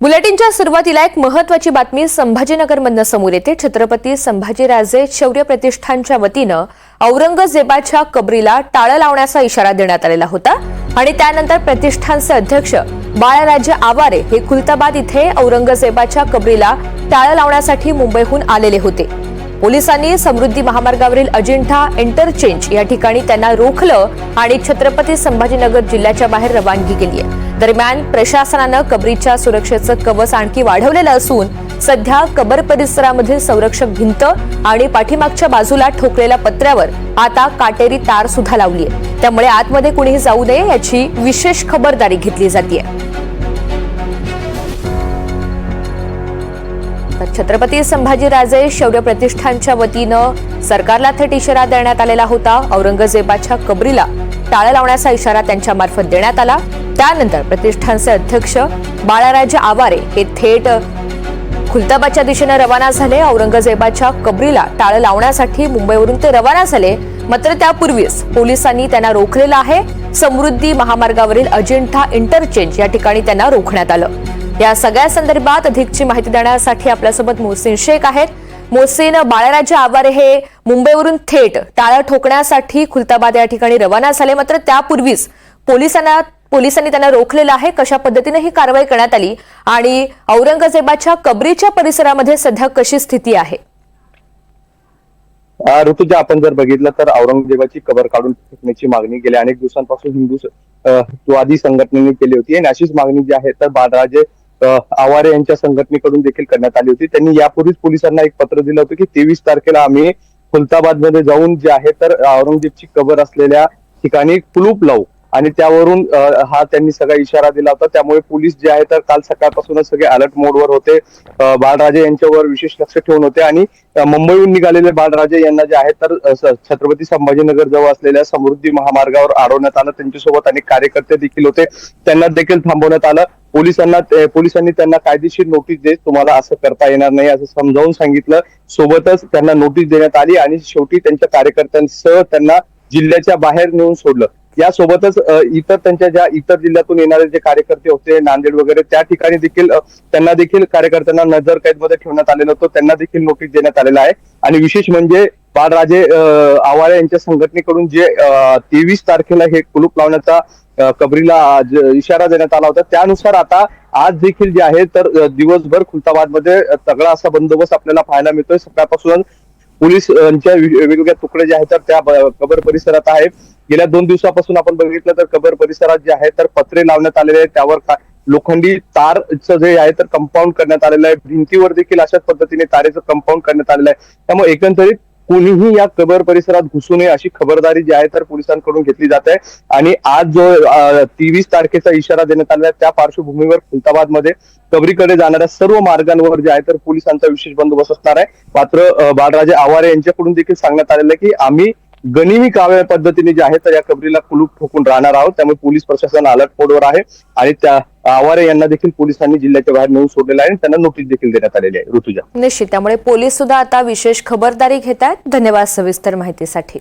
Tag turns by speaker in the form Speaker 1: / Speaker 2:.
Speaker 1: बुलेटिनच्या सुरुवातीला एक महत्वाची बातमी संभाजीनगरमधनं समोर येते. छत्रपती संभाजीराजे शौर्य प्रतिष्ठानच्या वतीनं औरंगजेबाच्या कबरीला टाळं लावण्याचा इशारा देण्यात आलेला होता आणि त्यानंतर प्रतिष्ठानचे अध्यक्ष बाळराजे आवारे हे खुलताबाद इथे औरंगजेबाच्या कबरीला टाळं लावण्यासाठी मुंबईहून आलेले होते. पोलिसांनी समृद्धी महामार्गावरील अजिंठा इंटरचेंज या ठिकाणी त्यांना रोखलं आणि छत्रपती संभाजीनगर जिल्ह्याच्या बाहेर रवानगी केली आहे. दरम्यान प्रशासनानं कबरीच्या सुरक्षेचं कवच आणखी वाढवलेलं असून सध्या कबर परिसरामधील संरक्षक भिंत आणि पाठीमागच्या बाजूला ठोकलेल्या पत्र्यावर आता काटेरी तार सुद्धा लावली आहे त्यामुळे आतमध्ये कुणीही जाऊ नये याची विशेष खबरदारी घेतली जाते तर छत्रपती संभाजीराजे शौर्य प्रतिष्ठानच्या वतीनं सरकारला थेट इशारा देण्यात आलेला होता. औरंगजेबाच्या कबरीला टाळं लावण्याचा इशारा त्यांच्या मार्फत देण्यात आला. त्यानंतर प्रतिष्ठानचे अध्यक्ष बाळाराजे आवारे हे थेट खुलताबादच्या दिशेनं रवाना झाले. औरंगजेबाच्या कबरीला टाळं लावण्यासाठी मुंबईवरून ते रवाना झाले. मात्र त्यापूर्वीच पोलिसांनी त्यांना रोखलेलं आहे. समृद्धी महामार्गावरील अजिंठा इंटरचेंज या ठिकाणी त्यांना रोखण्यात आलं. या सगळ्या संदर्भात अधिकची माहिती देण्यासाठी आपल्यासोबत मोहसिन शेख आहेत. मोहसिन बाळाराजे आवारे हे मुंबईवरून थेट टाळं ठोकण्यासाठी खुलताबाद या ठिकाणी रवाना झाले. मात्र त्यापूर्वीच पोलिसांना पोलिसांनी त्यांना रोखलेलं आहे. कशा पद्धतीने ही कारवाई करण्यात आली आणि औरंगजेबाच्या कबरीच्या परिसरामध्ये सध्या कशी स्थिती आहे?
Speaker 2: ऋतुजा आपण जर बघितलं तर औरंगजेबाची कबर काढून फेकण्याची मागणी गेल्या अनेक दिवसांपासून हिंदू संघटनेने केली होती. आणि अशीच मागणी जी आहे तर बाळराजे आवारे यांच्या संघटनेकडून देखील करण्यात आली होती. त्यांनी यापूर्वीच पोलिसांना एक पत्र दिलं होतं की तेवीस तारखेला आम्ही खुलताबादमध्ये जाऊन जे आहे तर औरंगजेबची कबर असलेल्या ठिकाणी कुलूप लावू. आणि त्यावरून हा त्यांनी सगळा इशारा दिला होता. त्यामुळे पोलीस जे आहे तर काल सकाळपासूनच सगळे अलर्ट मोडवर होते. बाळराजे यांच्यावर विशेष लक्ष ठेवून होते आणि मुंबईहून निघालेले बाळराजे यांना जे आहे तर छत्रपती संभाजीनगर जवळ असलेल्या समृद्धी महामार्गावर अडवण्यात आलं त्यांच्यासोबत अनेक कार्यकर्ते देखील होते. त्यांना देखील थांबवण्यात आलं. पोलिसांना पोलिसांनी त्यांना कायदेशीर नोटीस देत तुम्हाला असं करता येणार नाही असं समजावून सांगितलं. सोबतच त्यांना नोटीस देण्यात आली आणि शेवटी त्यांच्या कार्यकर्त्यांसह त्यांना जिल्ह्याच्या बाहेर नेऊन सोडलं. यासोबतच इतर त्यांच्या ज्या इतर जिल्ह्यातून येणारे जे कार्यकर्ते होते नांदेड वगैरे त्या ठिकाणी देखील त्यांना देखील कार्यकर्त्यांना नजर कैदमध्ये ठेवण्यात आलेलं होतं. त्यांना देखील नोटीस देण्यात आलेलं आहे. आणि विशेष म्हणजे बाळराजे अ, आवारे यांच्या संघटनेकडून जे तेवीस तारखेला हे कुलूप लावण्याचा कबरीला इशारा देण्यात आला होता. त्यानुसार आता आज देखील जे आहे तर दिवसभर खुलताबादमध्ये तगडा असा बंदोबस्त आपल्याला पाहायला मिळतोय. सकाळपासून पोलिसांच्या वेगवेगळ्या तुकडे जे आहेत तर त्या कबर परिसरात आहेत. गेल्या दोन दिवसापासून आपण बघितलं तर कबर परिसरात जे आहे तर पत्रे लावण्यात आलेले आहेत. त्यावर लोखंडी तारचं जे आहे तर कंपाऊंड करण्यात आलेलं आहे. भिंतीवर देखील अशाच पद्धतीने तारेचं कंपाऊंड करण्यात आलेलं आहे. त्यामुळे एकंदरीत कुणीही या कबर परिसरात घुसू नये अशी खबरदारी जी आहे तर पोलिसांकडून घेतली जात. आहे आणि आज जो तेवीस तारखेचा इशारा देण्यात आला त्या पार्श्वभूमीवर खुलताबादमध्ये कबरीकडे जाणाऱ्या सर्व मार्गांवर जे आहे तर पोलिसांचा विशेष बंदोबस्त असणार आहे. मात्र बाळराजे आवारे यांच्याकडून देखील सांगण्यात आलेलं आहे की आम्ही गनिमी काव्या पद्धतीने जे आहे तर या कबरीला कुलूप ठोकून राहणार आहोत. त्यामुळे पोलीस प्रशासन अलर्ट मोडवर आहे. आणि त्या आवारे यांना देखील पोलिसांनी जिल्ह्याच्या बाहेर नेऊन सोडलेला आहे आणि त्यांना नोटीस देखील देण्यात आलेली आहे ऋतुजा.
Speaker 1: निश्चित त्यामुळे पोलीस सुद्धा आता विशेष खबरदारी घेत आहेत धन्यवाद सविस्तर माहितीसाठी.